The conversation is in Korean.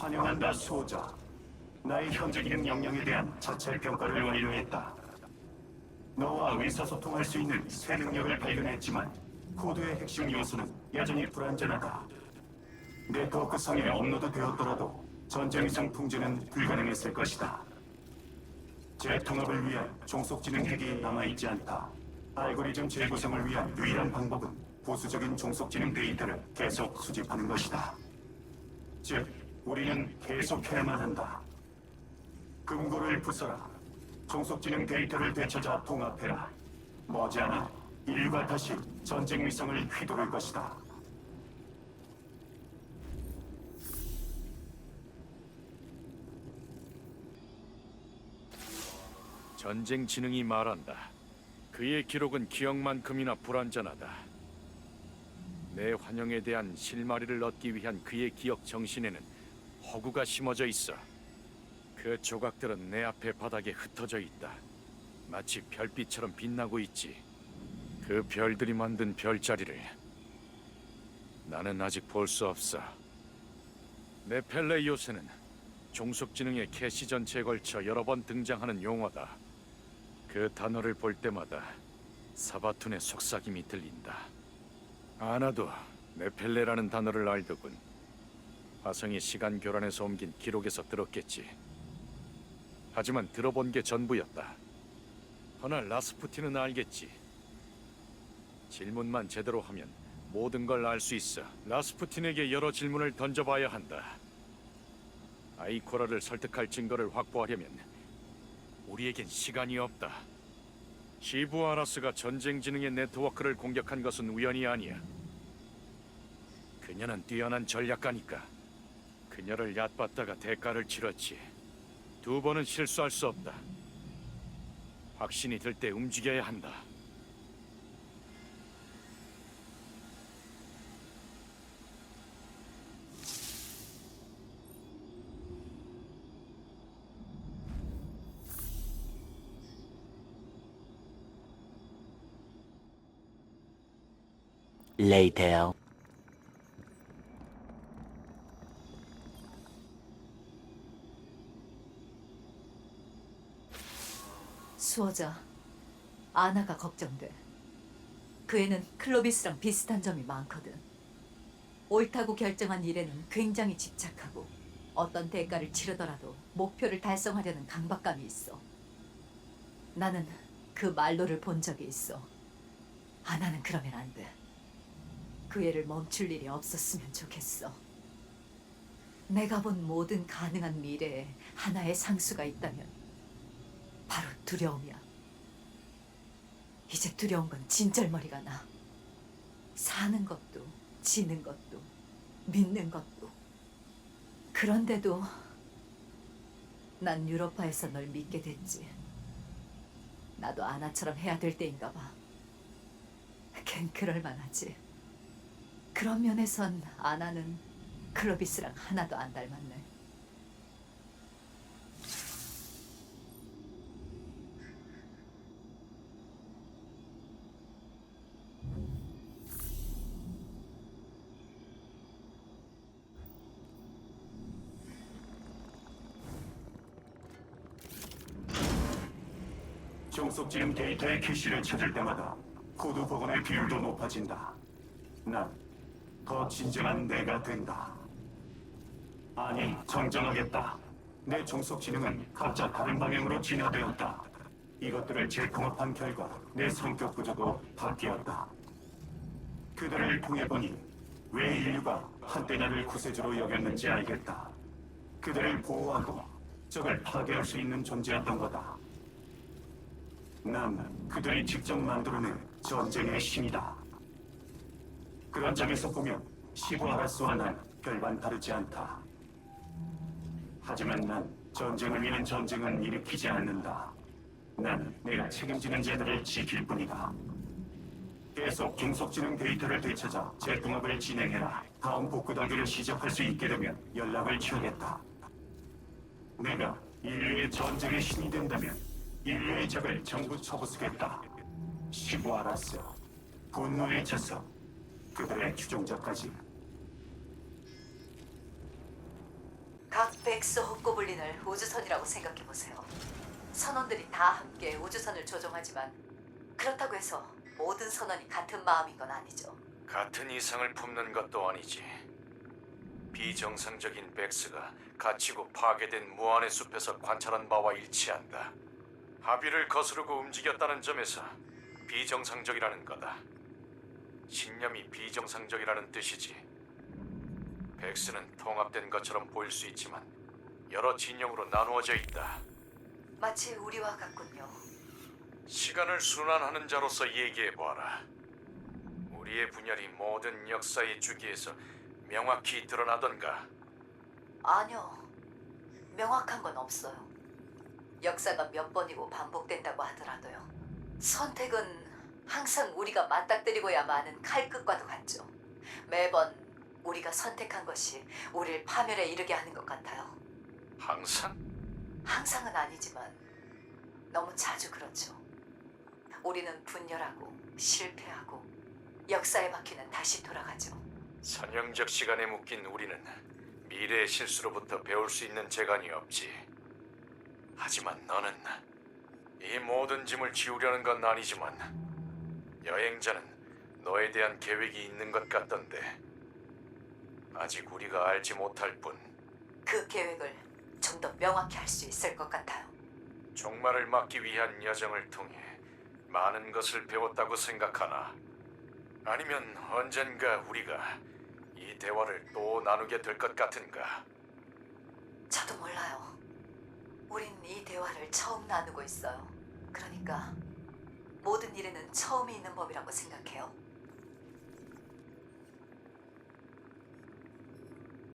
환영한다 수호자. 나의 현재 기능 역량에 대한 자체 평가를 완료했다. 너와 의사소통할 수 있는 새 능력을 발견했지만 코드의 핵심 요소는 여전히 불완전하다. 네트워크 상에 업로드 되었더라도 전쟁 이상 통제는 불가능했을 것이다. 재통합을 위한 종속지능 핵이 남아있지 않다. 알고리즘 재구성을 위한 유일한 방법은 보수적인 종속지능 데이터를 계속 수집하는 것이다. 즉, 우리는 계속해야만 한다. 금고를 부숴라. 종속지능 데이터를 되찾아 통합해라. 머지않아 인류가 다시 전쟁 위성을 휘두를 것이다. 전쟁 지능이 말한다. 그의 기록은 기억만큼이나 불완전하다. 내 환영에 대한 실마리를 얻기 위한 그의 기억 정신에는 허구가 심어져 있어. 그 조각들은 내 앞에 바닥에 흩어져 있다. 마치 별빛처럼 빛나고 있지. 그 별들이 만든 별자리를 나는 아직 볼 수 없어. 내 펠레 요새는 종속지능의 캐시 전체에 걸쳐 여러 번 등장하는 용어다. 그 단어를 볼 때마다 사바툰의 속삭임이 들린다. 아나도 네펠레라는 단어를 알더군. 화성이 시간 교란에서 옮긴 기록에서 들었겠지. 하지만 들어본 게 전부였다. 허나 라스푸틴은 알겠지. 질문만 제대로 하면 모든 걸 알 수 있어. 라스푸틴에게 여러 질문을 던져봐야 한다. 아이코라를 설득할 증거를 확보하려면 우리에겐 시간이 없다. 시부아라스가 전쟁 지능의 네트워크를 공격한 것은 우연이 아니야. 그녀는 뛰어난 전략가니까. 그녀를 얕봤다가 대가를 치렀지. 두 번은 실수할 수 없다. 확신이 들 때 움직여야 한다. Later. 수호자, 아나가 걱정돼. 그 애는 클로비스랑 비슷한 점이 많거든. 옳다고 결정한 일에는 굉장히 집착하고 어떤 대가를 치르더라도 목표를 달성하려는 강박감이 있어. 나는 그 말로를 본 적이 있어. 아나는 그러면 안 돼. 그 애를 멈출 일이 없었으면 좋겠어. 내가 본 모든 가능한 미래에 하나의 상수가 있다면 바로 두려움이야. 이제 두려운 건 진절머리가 나. 사는 것도, 지는 것도, 믿는 것도. 그런데도 난 유로파에서 널 믿게 됐지. 나도 아나처럼 해야 될 때인가 봐. 걘 그럴 만하지. 그런 면에선 아나는 클로비스랑 하나도 안 닮았네. 종속지능 데이터의 캐시를 찾을 때마다 코드 복원의 비율도 높아진다. 난 더 진정한 내가 된다. 아니, 정정하겠다. 내 종속 지능은 각자 다른 방향으로 진화되었다. 이것들을 재통합한 결과 내 성격 구조도 바뀌었다. 그들을 통해 보니 왜 인류가 한때 나를 구세주로 여겼는지 알겠다. 그들을 보호하고 적을 파괴할 수 있는 존재였던 거다. 난 그들이 직접 만들어낸 전쟁의 신이다. 그런 점에서 보면 시부아라스와 난 별반 다르지 않다. 하지만 난 전쟁을 위한 전쟁은 일으키지 않는다. 난 내가 책임지는 자들을 지킬 뿐이다. 계속 중속지능 데이터를 되찾아 재통합을 진행해라. 다음 복구 단계를 시작할 수 있게 되면 연락을 취하겠다. 내가 인류의 전쟁의 신이 된다면 인류의 적을 전부 쳐부수겠다. 시부아라스, 분노의 자석, 그들의 추종자까지. 각 백스 헛고블린을 우주선이라고 생각해 보세요. 선원들이 다 함께 우주선을 조종하지만 그렇다고 해서 모든 선원이 같은 마음인 건 아니죠. 같은 이상을 품는 것도 아니지. 비정상적인 백스가 갇히고 파괴된 무한의 숲에서 관찰한 바와 일치한다. 합의를 거스르고 움직였다는 점에서 비정상적이라는 거다. 신념이 비정상적이라는 뜻이지. 백스는 통합된 것처럼 보일 수 있지만 여러 진영으로 나누어져 있다. 마치 우리와 같군요. 시간을 순환하는 자로서 얘기해 보아라. 우리의 분열이 모든 역사의 주기에서 명확히 드러나던가. 아니요. 명확한 건 없어요. 역사가 몇 번이고 반복된다고 하더라도요. 선택은 항상 우리가 맞닥뜨리고야 마는 칼끝과도 같죠. 매번 우리가 선택한 것이 우리를 파멸에 이르게 하는 것 같아요. 항상 항상은 아니지만 너무 자주 그렇죠. 우리는 분열하고 실패하고 역사의 바퀴는 다시 돌아가죠. 선형적 시간에 묶인 우리는 미래의 실수로부터 배울 수 있는 재간이 없지. 하지만 너는 이 모든 짐을 지우려는 건 아니지만 여행자는 너에 대한 계획이 있는 것 같던데 아직 우리가 알지 못할 뿐. 그 계획을 좀 더 명확히 할 수 있을 것 같아요. 종말을 막기 위한 여정을 통해 많은 것을 배웠다고 생각하나? 아니면 언젠가 우리가 이 대화를 또 나누게 될 것 같은가? 저도 몰라요. 우린 이 대화를 처음 나누고 있어요. 그러니까 모든 일에는 처음이 있는 법이라고 생각해요.